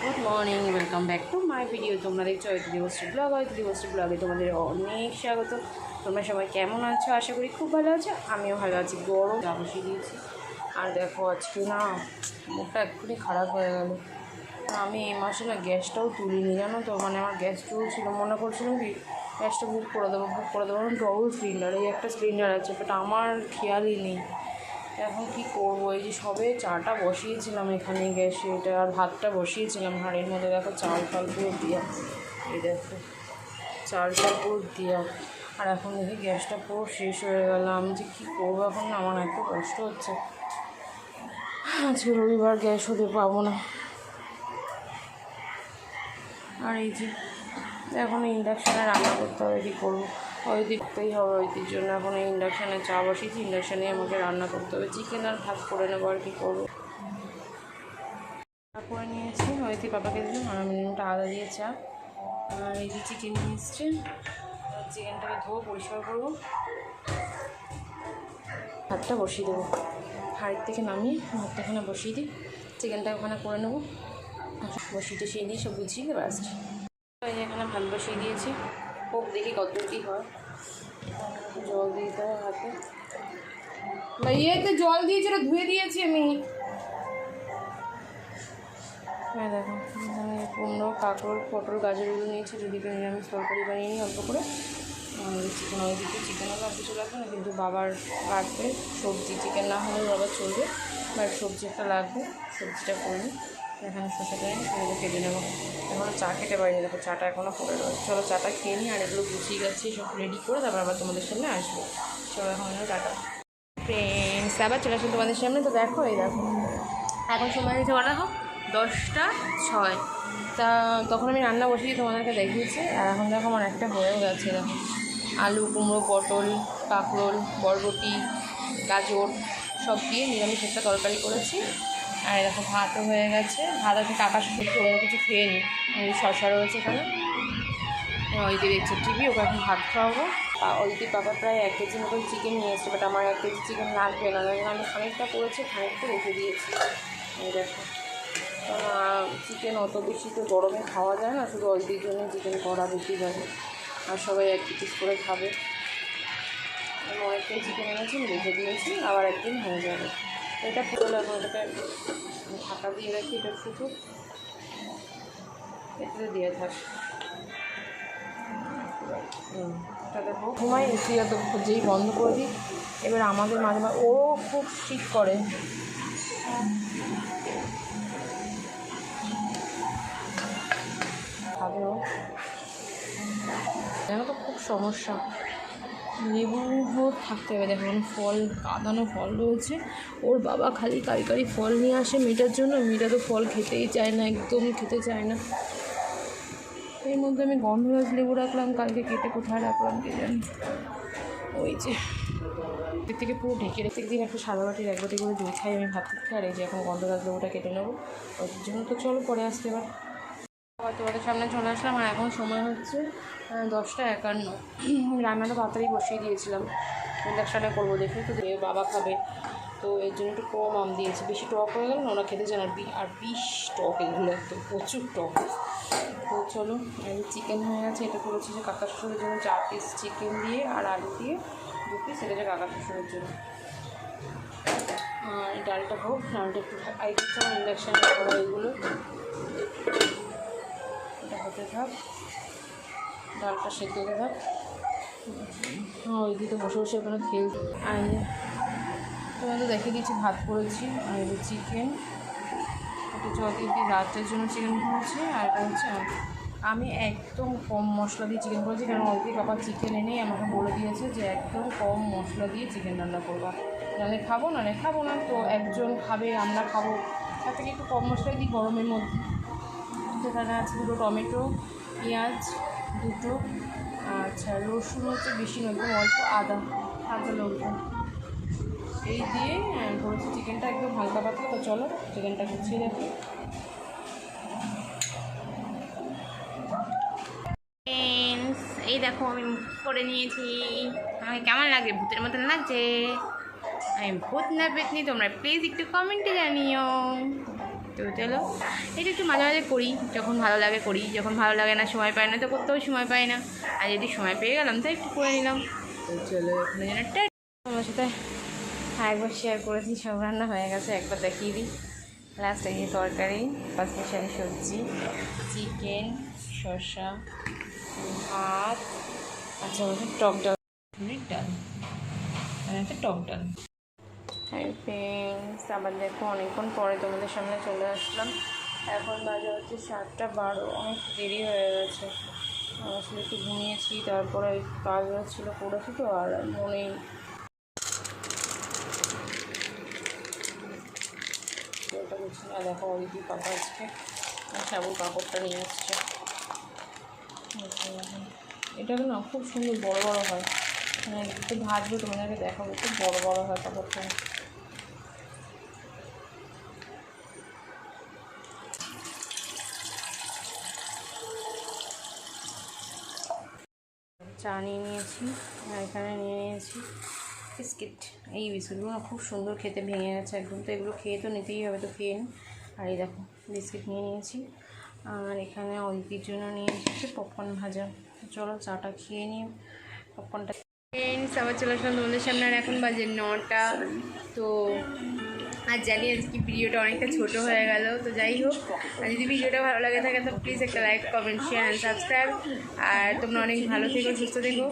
Good morning welcome back to my video তোমরা দেখছ হয়তো দিবসী ব্লগ হয়তো দিবসী ব্লগে তোমাদের অনেক স্বাগত। তোমরা সবাই কেমন আছো? আশা করি খুব ভালো আছো। আমিও ভালো আছি। গরম যা বসিয়ে দিয়েছি। আর দেখো, আজকে না মুখটা এক্ষুনি খারাপ হয়ে গেল। আমি এই মাসে না গ্যাসটাও তুলিনি, জানো তো? মানে আমার গ্যাস চলছিল, মনে করছিলাম কি, গ্যাসটা বুক করে দেবো বুক করে দেবো ডবল সিলিন্ডার এই একটা সিলিন্ডার আছে বাট আমার খেয়ালই নেই। এখন কি করব? এই যে সবে চাটা বসিয়েছিলাম এখানে গ্যাসে, এটা আর ভাতটা বসিয়েছিলাম হাঁড়ির মধ্যে। দেখো চাল ফাল পুরো দিয়া। এই দেখো, চাল ফাল পুরো দিয়া। আর এখন দেখি গ্যাসটা পুরো শেষ হয়ে গেল। আমি যে কী করব এখন না, আমার এত কষ্ট হচ্ছে। আজকে রবিবার, গ্যাস হতে পাবো না। আর এই যে, এখন ইন্ডাকশানে রান্না করতে হবে, কী করব? ওই দিকতেই হবে, ওই জন্য এখন এই ইন্ডাকশানে চা বসিয়েছি ইন্ডাকশানে আমাকে রান্না করতে হবে। চিকেন আর ভাত করে নেব আর কি করব। করে নিয়েছি হয়তো পাপাকে দিলাম, আর আমি আদা দিয়ে চা। আর এই যে চিকেন নিয়ে চিকেনটাকে ধোবো, পরিষ্কার করব। ভাতটা বসিয়ে দেবো। হাড়ির থেকে নামিয়ে ভাতটা এখানে বসিয়ে দিই। চিকেনটা ওখানে করে নেব। বসিয়ে টসিয়ে দিয়ে সব গুছিয়ে আসছি এখানে ভাত বসিয়ে দিয়েছি। হোক দেখি কত কী হয়। জল দিয়ে দিতে হবে হাতে। বা ইয়েতে জল দিয়েছি ওটা ধুয়ে দিয়েছি আমি। হ্যাঁ দেখো, এখানে কুমড়ো, কাঁকড়, পটল গাজরগুলো নিয়েছি যদি করে নিরামিষ তরকারি বানিয়ে নিই অল্প করে। চিকেন ওই দিকে চিকেন হলে আর কিছু লাগবে না কিন্তু বাবার লাগবে সবজি। চিকেন না হলেও বাবার চলবে বাট সবজি একটা লাগবে, সবজিটা করে এখানে শসাটা নিয়ে সেগুলো কেটে নেব। এখনও চা খেতে পারিনি, দেখো চাটা এখনও পড়ে রয়েছে। চলো চাটা খেয়ে নিই, আর এগুলো গুছিয়ে গেছি, সব রেডি করে তারপর আবার তোমাদের সামনে আসব। চলো এখন টাটা। ফ্রেন্ডস আবার চলে আসুন তোমাদের সামনে। তো দেখো, এই দেখো। এখন সময় হয়েছে কটা হোক দশটা ছয়। তা তখন আমি রান্না বসিয়ে তোমাদেরকে দেখিয়েছি, আর এখন দেখো আমার একটা হয়েও গেছে, দেখো। আলু, কুমড়ো, পটল, কাঁকরোল, বরবটি, গাজর, সব দিয়ে নিরামিষ একটা তরকারি করেছি। আর এরকম ভাতও হয়ে গেছে। ভাত আছে কাকা শুধু অন্য কিছু খেয়ে নিই। এই শশা রয়েছে এখানে। ওই দিয়ে দেখছে টিভি, ওকে এখন ভাত খাওয়াবো। ওই দিয়ে পাপা প্রায় এক কেজি মতন চিকেন নিয়ে এসছে বাট আমার এক কেজি চিকেন লাগবে না কারণ আমি খানিকটা করেছি, খানিকটা রেখে দিয়েছি। এই দেখো। চিকেন অত বেশি তো গরমে খাওয়া যায় না, শুধু ওই দিয়ে জন্য চিকেন করা বেশি যাবে আর সবাই এক পিস করে খাবে। আমি অনেকটাই চিকেন এনেছি রেখে দিয়েছি, আবার একদিন হয়ে যাবে। এটা ফুটো লাগবে এটাকে ঢাকা দিয়ে রাখি, এটা ফুটো। এটাতে দিয়ে থাক। ঘুমাই এসি এত যেই বন্ধ করে দিই। এবার আমাদের মাঝে মাঝে ও খুব ঠিক করে। খাবে ও। জানো তো খুব সমস্যা। লেবু থাকতে হবে। দেখো ফল, কাঁদানো ফল রয়েছে। ওর বাবা খালি কারি কারি ফল নিয়ে আসে মেয়েটার জন্য। মেয়েটা তো ফল খেতেই চায় না, একদম খেতে চায় না। এর মধ্যে আমি গন্ধরাজ লেবু রাখলাম, কালকে কেটে কোথায় রাখলাম কে জানি। ওই যে। এর থেকে পুরো ঢেকে রেখে দিন একটা সাদা বাটির এক বাটি করে দুধ খাই আমি ভাত খাই। আর এই যে এখন গন্ধরাজ লেবুটা কেটে নেব। ওই জন্য তো চলো পরে আসতে এবার তোমাদের সামনে চলে আসলাম, আর এখন সময় হচ্ছে দশটা একান্ন। রান্নাটা তাড়াতাড়ি বসিয়ে দিয়েছিলাম। ইন্ডাকশানে করব দেখে, তো বাবা খাবে। তো এর জন্য একটু কম আম দিয়েছি। বেশি টক হয়ে গেল ওরা খেতে চান আর বি আর বিষ টক, এগুলো একটু প্রচুর টক। তো চলো এই চিকেন হয়ে গেছে, এটা করেছি যে কাকা শ্বশুরের জন্য চার পিস চিকেন দিয়ে আর আলু দিয়ে দু পিস এটা কাকা শ্বশুরের জন্য। আর ডালটা হোক, ডালটা একটু আই দিচ্ছি ইন্ডাকশানে এগুলো। হতে থাক। ডালটা সেদ্ধ হতে থাক। হ্যাঁ ওই দিকে বসে বসে ওখানে খেল আর তোমাদের দেখে দিয়েছি, ভাত করেছি আর চিকেন একটু চকি দিয়ে রাতের জন্য চিকেন করেছি। আর এটা হচ্ছে আমি। একদম কম মশলা দিয়ে চিকেন করেছি, কারণ দিকে বাবা চিকেন এনেই আমাকে বলে দিয়েছে যে একদম কম মশলা দিয়ে চিকেন রান্না করবা। নাহলে খাব নাহলে খাব না। তো একজন খাবে, আমরা খাব। তার থেকে একটু কম মশলা দিই, গরমের মধ্যে। সেখানে আছে দুটো টমেটো, পেঁয়াজ দুটো আচ্ছা রসুন হচ্ছে বেশি নয়, একদম অল্প আদা আদা লঙ্কা। এই দিয়ে করেছি চিকেনটা একদম হালকা পাতলা, তো চলো চিকেনটা গুছিয়ে ফ্রেন্ডস এই দেখো আমি মুখ করে নিয়েছি। আমাকে কেমন লাগছে? ভূতের মতন লাগছে? আমি ভূত না পেতনি তোমরা প্লিজ একটু কমেন্টে জানিও। হতে হলো এটা একটু মাঝে মাঝে করি, যখন ভালো লাগে করি, যখন ভালো লাগে না সময় পাই না, তো করতেও সময় পাই না। আর যদি সময় পেয়ে গেলাম, তো একটু করে নিলাম। তো চলো, এখানে যেন আমার সাথে একবার শেয়ার করেছি, সব রান্না হয়ে গেছে, একবার দেখিয়ে দিই। লাস্ট এই তরকারি পাঁচমিশালি সবজি চিকেন শসা, ভাত আচ্ছা বলছে টক ডাল ডাল। আর একটা টক ডাল। হাই ফ্রেন্ডস আবার দেখো, অনেকক্ষণ পরে তোমাদের সামনে চলে আসলাম। এখন বাজে হচ্ছে সাতটা বারো, অনেক দেরি হয়ে গেছে। আসলে একটু ঘুমিয়েছি, তারপরে কাজ ছিল করেছি তো, আর মনেই ওটা বুঝছি না, দেখো ওইদিকে পাপা আজকে সাবুর কাপড়টা নিয়ে আসছে। এটা না খুব সুন্দর বড় বড় হয়। মানে একটু ভাজবে তোমাদেরকে দেখাবো, খুব বড় বড় হয় কাপড়টা। চা নিয়ে নিয়েছি, আর এখানে নিয়ে নিয়েছি বিস্কিট। এই বিস্কিটগুলো খুব সুন্দর খেতে ভেঙে গেছে একদম, তো এগুলো খেয়ে তো নিতেই হবে, তো খেয়ে আর এই দেখো, বিস্কিট নিয়ে নিয়েছি। আর এখানে অল্পির জন্য নিয়ে এসেছি পপকর্ন ভাজা। চলো চাটা খেয়ে নিই পপকর্নটা ফ্রেন্ডস আবার চলে আসলাম তোমাদের সামনে, আর এখন বাজে নটা। তো আর জানি আজকে ভিডিওটা অনেকটা ছোট হয়ে গেল, তো যাই হোক, আর যদি ভিডিওটা ভালো লাগে থাকে, তো প্লিজ একটা like comment share and subscribe আর তোমরা অনেক ভালো থেকো, সুস্থ থেকো।